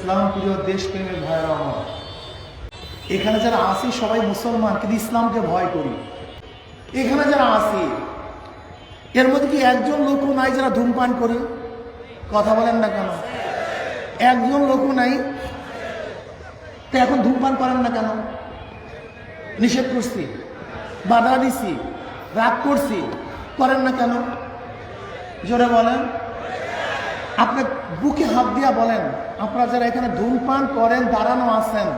ইসলাম প্রিয় দেশপ্রেমের ভাইয়েরা আমার এখানে যারা আসি, সবাই মুসলমান, কিন্তু ইসলামকে ভয় করি। এখানে যারা আসি, এর মধ্যে কি একজন লোকও নাই যারা ধূমপান করে? কথা বলেন না কেন? একজন লোকও নাই, তো এখন ধূমপান করেন না কেন? নিষেধ করছি, বাধা দিছি, রাগ করছি, করেন না কেন? জোরে বলেন। আপনি বুকে হাত দিয়া বলেন, আপনারা যারা এখানে ধূমপান করেন, দাঁড়ানো আছেন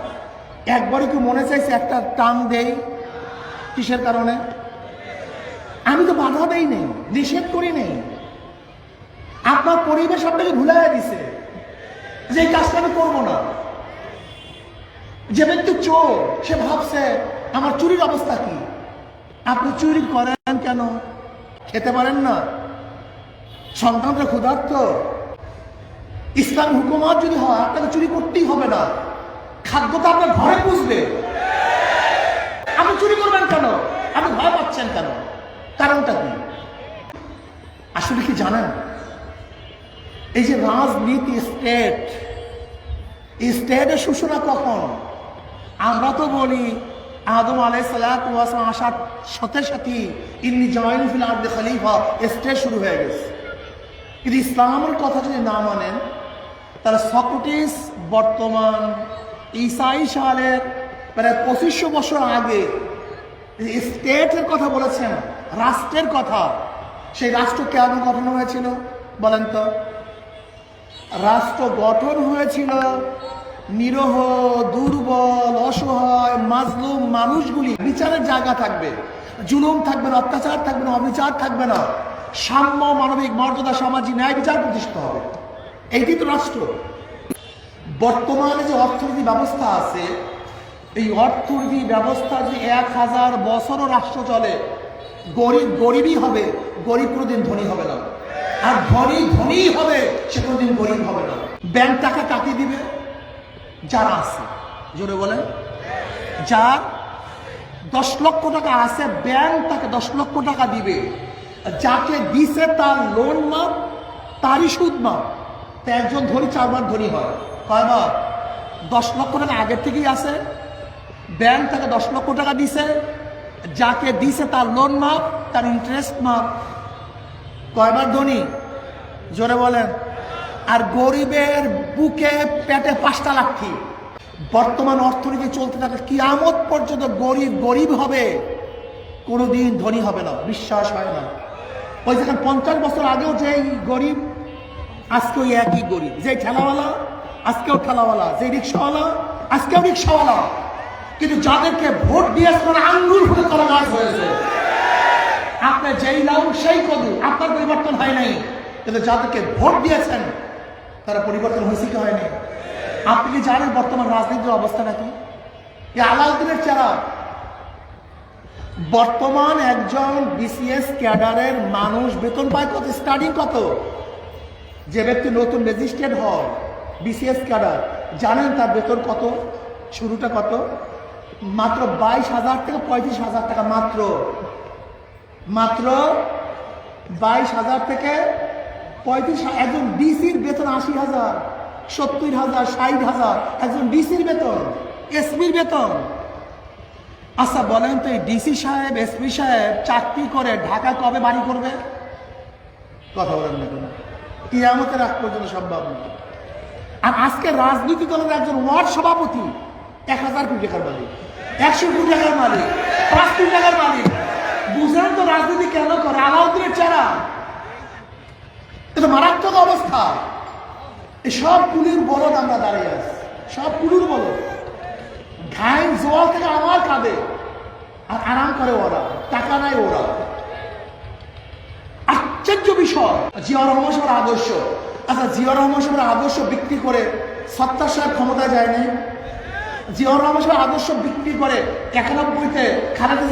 একবারই কি মনে চাইছে একটা টান দেই কিসের কারণে? আমি তো বাধা দেই নেই, নিষেধ করি নেই। আপনার পরিবেশ আপনাকে ভুলাই দিছে যে এই কাজটা আমি করব না। যে ব্যক্তি চোর, সে ভাবছে, আমার চুরির অবস্থা কি? আপনি চুরি করেন কেন? খেতে পারেন না। সন্তানরা ক্ষুধার্ত ইসলাম হুকুমত যদি হয়, আপনাকে চুরি করতেই হবে না। খাদ্য তো আপনার ঘরে পুষবে। আপনি চুরি করবেন কেন? আপনি ভয় পাচ্ছেন কেন? কারণটা কি? আসলে কি জানেন? এই যে রাজনীতি স্টেট স্টেটের সূচনা কখন? আমরা তো বলি, আদম আলাই আসার সাথে সাথে ইন্নি জয়েন ফিল আর্দে খলিফা স্টেট শুরু হয়ে গেছে। কিন্তু ইসলামের কথা যদি না মানেন তাহলে সক্রেটিস বর্তমান ইসাই সালের প্রায় পঁচিশশো বছর আগে স্টেটের কথা বলেছেন, রাষ্ট্রের কথা। সেই রাষ্ট্র কেন গঠন হয়েছিল বলেন তো? রাষ্ট্র গঠন হয়েছিল নিরহ, দুর্বল, অসহায়, মাজলুম মানুষগুলি। বিচারের জায়গা থাকবে, জুলুম থাকবে না, অত্যাচার থাকবে না, অবিচার থাকবে না। সাম্য, মানবিক মর্যাদা, সামাজিক ন্যায় বিচার প্রতিষ্ঠিত হবে। এইটি তো রাষ্ট্র। বর্তমানে যে অর্থনীতি ব্যবস্থা আছে, এই অর্থনীতি ব্যবস্থা যে এক হাজার বছরও রাষ্ট্র চলে, গরিব গরিবই হবে, গরিব কোনোদিন ধনী হবে না। আর ধনী ধনীই হবে, সে কোনোদিন গরিব হবে না। ব্যাংক টাকা কাকে দিবে? যারা আছে। জোরে বলেন। যার দশ লক্ষ টাকা আছে, ব্যাংক তাকে দশ লক্ষ টাকা দিবে। যাকে দিছে তার লোন মাপ তারই সুদ মাপ তা একজন ধনী, চারবার ধনী হয়। কয়বার দশ লক্ষ টাকা আগের থেকেই আছে। ব্যাংক তাকে দশ লক্ষ টাকা দিছে। যাকে দিছে তার লোন মাপ তার ইন্টারেস্ট মাপ কয়বার ধনী? জোরে বলেন। আর গরিবের বুকে, পেটে পাঁচটা লাঠি। বর্তমান অর্থনীতি চলতে থাকে, কিয়ামত পর্যন্ত গরিব গরিব হবে, কোনোদিন ধনী হবে না, বিশ্বাস হয় না। ওই যেখানে পঞ্চাশ বছর আগেও যেই গরিব আজকে ওই একই গরিব। যেই ঠেলাওয়ালা, আজকেও ঠেলাওয়ালা। যে রিক্সাওয়ালা, আজকেও রিক্সাওয়ালা। কিন্তু যাদেরকে ভোট দিয়েছেন আঙ্গুল ফুটে করা গাছ। হয়েছে আপনি যেই লাউ সেই কদু, আপনার পরিবর্তন হয় নাই। কিন্তু যাদেরকে ভোট দিয়েছেন, তারা পরিবর্তন হয়েছে কি হয়নি আপনি কি জানেন বর্তমান রাজনীতির অবস্থা নাকি? আলাউদ্দিনের চেহারা। বর্তমান একজন বিসিএস ক্যাডারের মানুষ বেতন পায় কত? স্টার্টিং কত? যে ব্যক্তি নতুন রেজিস্ট্রেড হয়, বিসিএস ক্যাডার, জানেন তার বেতন কত? শুরুটা কত? মাত্র বাইশ হাজার থেকে পঁয়ত্রিশ হাজার টাকা, মাত্র। মাত্র বাইশ হাজার থেকে পঁয়ত্রিশ একজন ডিসির বেতন আশি হাজার, সত্তর হাজার, ষাট হাজার, একজন ডিসির বেতন, এসপির বেতন। আচ্ছা বলেন তো এই ডিসি সাহেব, এসপি সাহেব চাকরি করে ঢাকা কবে বাড়ি করবে? কথা বলেন না কেন ইয়ামতের আগ পর্যন্ত সম্ভব না আর আজকে রাজনীতি দলের একজন ওয়ার্ড সভাপতি এক হাজার কোটি টাকার মালিক, একশো কোটি টাকার মালিক, পাঁচ কোটি টাকার মালিক। বুঝলেন তো রাজনীতি কেন করে? আলাউদ্দিনের চেহারা। এটা মারাত্মক অবস্থা। এই সব পুলির বলদ আমরা দাঁড়িয়ে আছি। সব পুলির বলদ। ঘাইন জোয়াল থেকে আমার কাঁদে। আর আরাম করে ওরা। টাকা নাই ওরা। আশ্চর্য বিষয় জিয়া রহমান সাহেবের আদর্শ। আচ্ছা জিয়া রহমান সাহেবের আদর্শ বিক্রি করে সত্তর সাহেব জিয়াউর রহমান আদর্শ বিক্রি করে একানব্বইতে খালেদা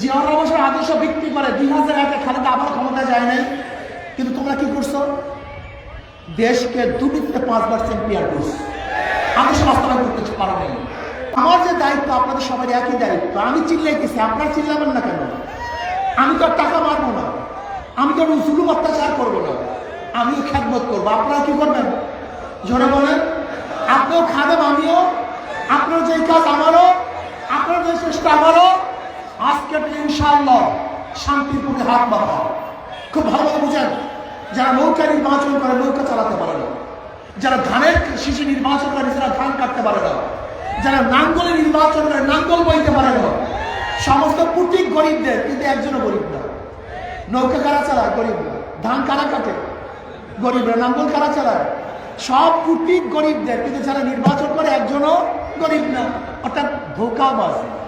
জিয়া রহমান আদর্শ বিক্রি করে দুই হাজার একে খালেদা আবার কিন্তু তোমরা কি করছ? দেশকে দুর্নীতিতে পাঁচবার চ্যাম্পিয়ন করছ। আদর্শ বাস্তবায়ন করতে পারো নাই। আমার যে দায়িত্ব, আপনাদের সবার একই দায়িত্ব। আমি চিল্লাইতেছি, আপনারা চিল্লাবেন না কেন? আমি তো আর টাকা মারবো না। আমি তো জুলুম অত্যাচার করব না। আমিও খ্যাতমত করব। আপনারা কি করবেন? জোরে বলেন। আপনিও খাদেম, আমিও। আপনার যে কাজ আমারও, আপনার যে চেষ্টা আমারও। আজকে ইনশাআল্লাহ শান্তির প্রতি হাত বাড়া খুব ভালোভাবে বুঝেন, যারা নৌকা নির্বাচন করে নৌকা চালাতে পারে না। যারা ধানের শিশু নির্বাচন করে যারা ধান কাটতে পারে না। যারা নাঙ্গলে নির্বাচন করে নাঙ্গল বইতে পারে না। সমস্ত প্রতীক গরিবদের, কিন্তু একজনও গরিব না। নৌকা কারা চালায়? গরিব ধান কারা কাটে? গরিবরা। নাঙ্গল কারা চালায়? সব কুটি গরিবদের। কিন্তু যারা নির্বাচন করে, একজনও গরিব না। অর্থাৎ ধোকাবাজ।